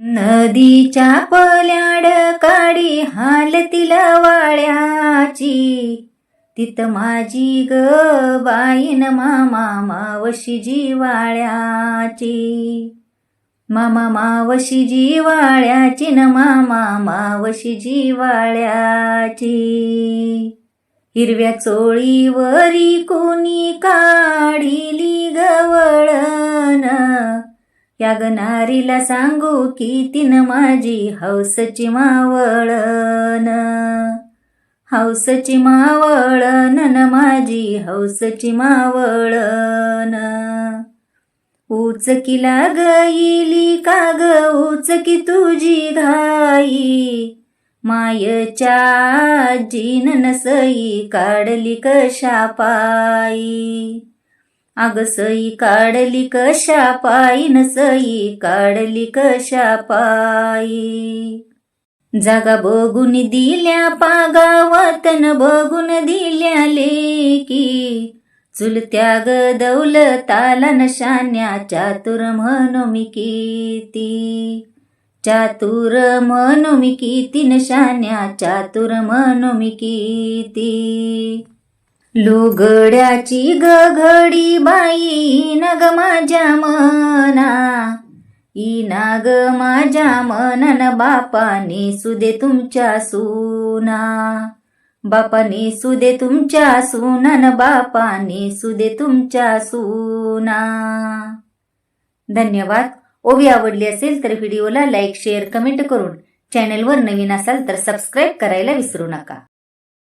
नदीच्या पल्याड काडी हालतील वाळ्याची. तित माझी ग बाईन मामा मावशी जिवाळ्याची मामा मावशी जिवाळ्याची न मामा मावशी जिवाळ्याची हिरव्या चोळीवरी कोणी काढी या गनारीला सांगू की तिन माझी हौसची मावळन हौसची मावळन न माझी हौसची मावळण उचकी लागली का ग उचकी तुझी घाई मायच्या आजीन काढली कशा पायी अग सई काढली कशा पायी सई काढली कशा पायी? जागा बघून दिल्या पागावतन बघून दिल्या लेकी. चुलत्या ग दौलताला नशान्या चातुर म्हणू मी किती. चातुर म्हणू मी किती नशान्या चातुर म्हणू मी किती. लुगड्याची गघडी बाई नग माझ्या मना. इना ग माझ्या मनन बापाने सुदे तुमच्या सुना. बापाने सुदे तुमच्या सुनन बापाने सुदे तुमच्या सुना. धन्यवाद. ओवी आवडली असेल तर व्हिडिओला लाईक शेअर कमेंट करून चॅनलवर नवीन असाल तर सबस्क्राईब करायला विसरू नका.